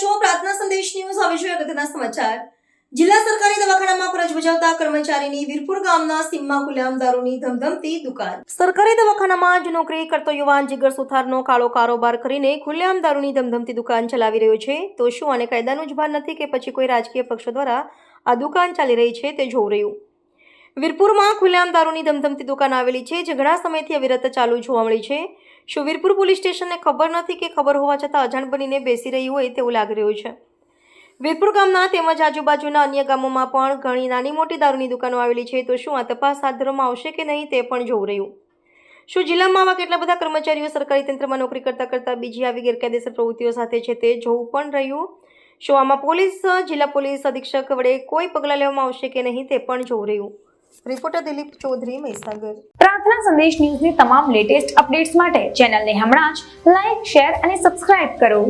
સંદેશ ન્યૂઝ. હવે જોઈએ અગત્યના સમાચાર. જિલ્લા સરકારી દવાખાનામાં ફરજ બજાવતા કર્મચારીની વીરપુર ગામના સીમમાં ખુલ્લામ દારૂની ધમધમતી દુકાન. સરકારી દવાખાનામાં જ નોકરી કરતો યુવાન જીગર સુથારનો કાળો કારોબાર કરીને ખુલ્લેઆમ દારૂની ધમધમતી દુકાન ચલાવી રહ્યો છે. તો શું આને કાયદાનું જ ભાન નથી કે પછી કોઈ રાજકીય પક્ષો દ્વારા આ દુકાન ચાલી રહી છે તે જોવું રહ્યું? વીરપુરમાં ખુલ્લેઆમ દારૂની ધમધમતી દુકાન આવેલી છે, જે ઘણા સમયથી અવિરત ચાલુ જોવા મળી છે. શું વીરપુર પોલીસ સ્ટેશનને ખબર નથી કે ખબર હોવા છતાં અજાણ બનીને બેસી રહી હોય તેવું લાગી રહ્યું છે. વીરપુર ગામના તેમજ આજુબાજુના અન્ય ગામોમાં પણ ઘણી નાની મોટી દારૂની દુકાનો આવેલી છે, તો શું આ તપાસ હાથ ધરવામાં આવશે કે નહીં તે પણ જોવું રહ્યું. શું જિલ્લામાં આવા કેટલા બધા કર્મચારીઓ સરકારી તંત્રમાં નોકરી કરતા કરતા બીજી આવી ગેરકાયદેસર પ્રવૃત્તિઓ સાથે છે તે જોવું પણ રહ્યું. શું આમાં પોલીસ, જિલ્લા પોલીસ અધિક્ષક વડે કોઈ પગલાં લેવામાં આવશે કે નહીં તે પણ જોવું રહ્યું. રિપોર્ટર દિલીપ ચૌધરી મહીસાગર. પ્રાર્થના સંદેશ ન્યૂઝની તમામ લેટેસ્ટ અપડેટ્સ માટે ચેનલને હમણાં જ લાઈક શેર અને સબસ્ક્રાઇબ કરો.